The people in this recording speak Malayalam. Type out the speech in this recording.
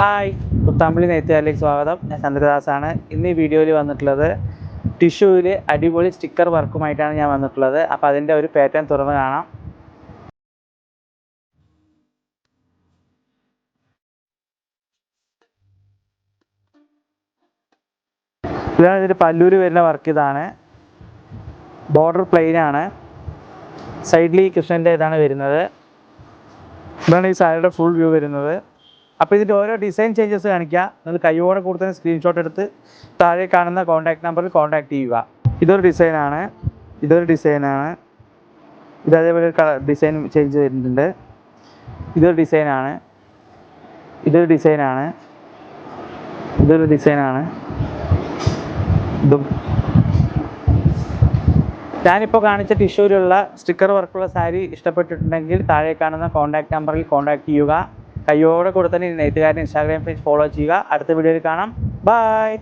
ഹായ് തമിഴ് നെയ്ത്തുകാരിലേക്ക് സ്വാഗതം. ഞാൻ ചന്ദ്രദാസാണ്. ഇന്ന് ഈ വീഡിയോയിൽ വന്നിട്ടുള്ളത് ടിഷ്യൂവിൽ അടിപൊളി സ്റ്റിക്കർ വർക്കുമായിട്ടാണ് ഞാൻ വന്നിട്ടുള്ളത്. അപ്പോൾ അതിന്റെ ഒരു പാറ്റേൺ തുറന്ന് കാണാം. ഇതാണ് ഇതിന്റെ പല്ലൂര് വരുന്ന വർക്ക് ഇതാണ്. ബോർഡർ പ്ലെയിൻ ആണ്. സൈഡിൽ കൃഷ്ണന്റെ ഇതാണ് വരുന്നത്. ഇതാണ് ഈ സാരിയുടെ ഫുൾ വ്യൂ വരുന്നത്. അപ്പോൾ ഇതിന്റെ ഓരോ ഡിസൈൻ ചേഞ്ചസ് കാണിക്കുക നിങ്ങൾ കൈയോടെ കൂടുതൽ സ്ക്രീൻഷോട്ട് എടുത്ത് താഴെ കാണുന്ന കോൺടാക്ട് നമ്പറിൽ കോൺടാക്ട് ചെയ്യുക. ഇതൊരു ഡിസൈനാണ് ഇതൊരു ഡിസൈനാണ് ഇത് അതേപോലെ കളർ ഡിസൈൻ ചേഞ്ച് ചെയ്തിട്ടുണ്ട്. ഇതൊരു ഡിസൈനാണ് ഇതൊരു ഡിസൈനാണ് ഇതൊരു ഡിസൈനാണ് ഇതും. ഞാനിപ്പോൾ കാണിച്ച ടിഷ്യൂവിലുള്ള സ്റ്റിക്കർ വർക്കുള്ള സാരി ഇഷ്ടപ്പെട്ടിട്ടുണ്ടെങ്കിൽ താഴെ കാണുന്ന കോൺടാക്ട് നമ്പറിൽ കോൺടാക്ട് ചെയ്യുക. കയ്യോടെ കൂടെ തന്നെ നെയ്ത്തുകാരൻ ഇൻസ്റ്റാഗ്രാം പേജ് ഫോളോ ചെയ്യുക. അടുത്ത വീഡിയോയിൽ കാണാം. ബൈ